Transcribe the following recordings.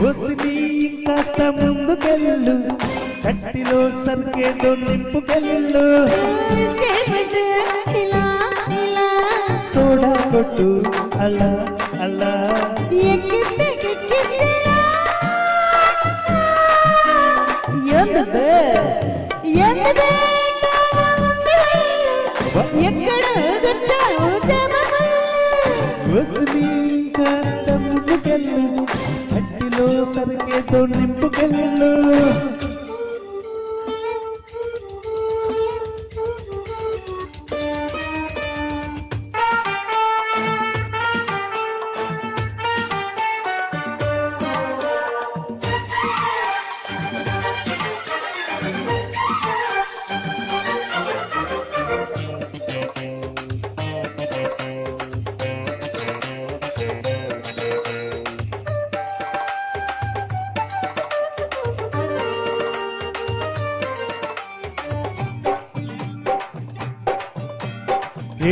వసిని ఇంకాస్త ముందుకెళ్ళు. చట్టిలో సరికేదో నింపుకెళ్ళు. సోడా కొట్టు అలా అలా. ఎక్కిస్తే ఎక్కడ వచ్చావు కాస్త ముందుకెళ్ళు. చట్టిలో నింపుకెళ్ళు.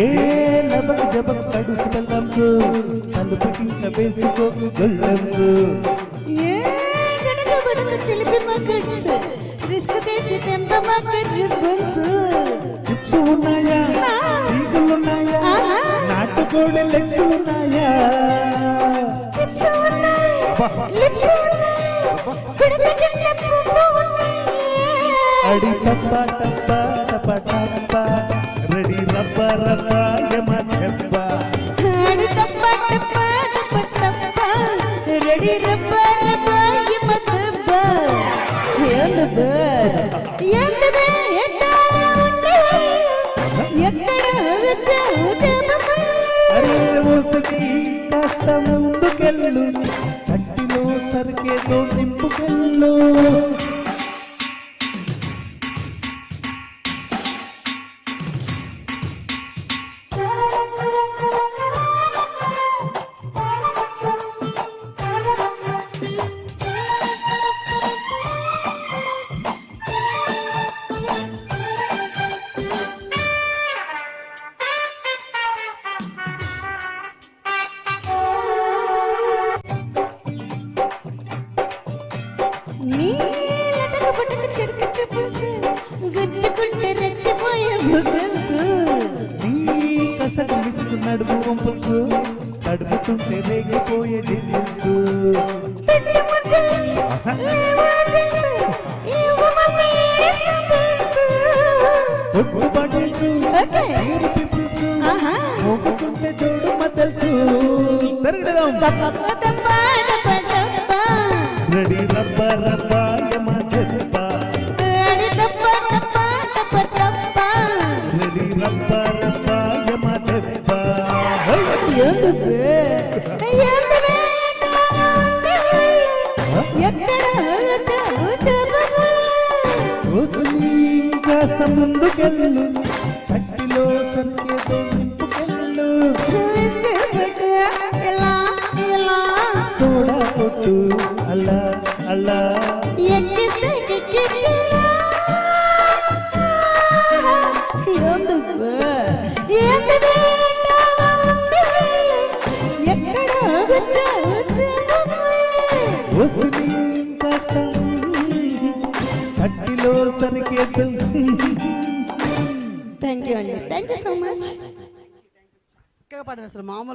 ఏ లబక్ జబక్ కడుసు బెల్లంసు తలుపుకింక వేసుకో గొల్లంసు. ఏ గడక బడక చిలిపి మక్కడ్స్ రిస్క్ తీసి తెంప మక్కడ్ రిబ్బన్స్ చిప్స్ ఉన్నాయా. నాటుకోడి చిప్స్ ఉన్నాయి లిప్స్ ఉన్నాయి కుడిత కింద పువ్వు ఉన్నాయి. అడి చప్ప రెడీ రబ్బ చెప్ప ఆడి తప్ప టప్ప టప్ప ರೆಡಿ రెడీ రబ్బ రబ్బ యమ దబ్బ ఎట్టాడ ఉండే ఎక్కడ వచ్చావు చెప్పమల్లి అరే కాస్త ముందుకెళ్ళు. చట్టిలో సరికేదో నింపుకెళ్ళు. నీ లటక పటక చెప్పుల్స్ గుచ్చుకుంటే రెచ్చిపోయే బుగ్గల్స్ నీ కసకు విసుకు నడుము వంపుల్సు తడుపుతుంటే రేగిపోయే బాటిల్సు. నీరు మోగుతుంటే చూడు రెడీ రబ్బ రబ్బ యమ చెప్ప ఆడి తప్ప తప్ప రెడీ రబ్బ రబ్బ యమ చెప్ప ఎందుకు ఎక్కడ ముందుకెళ్ళు చట్టిలో సరికే కాస్త చట్టిలో సరికేదో థ్యాంక్ యూ అండి. థ్యాంక్ యూ సో మచ్ అసలు మామూలు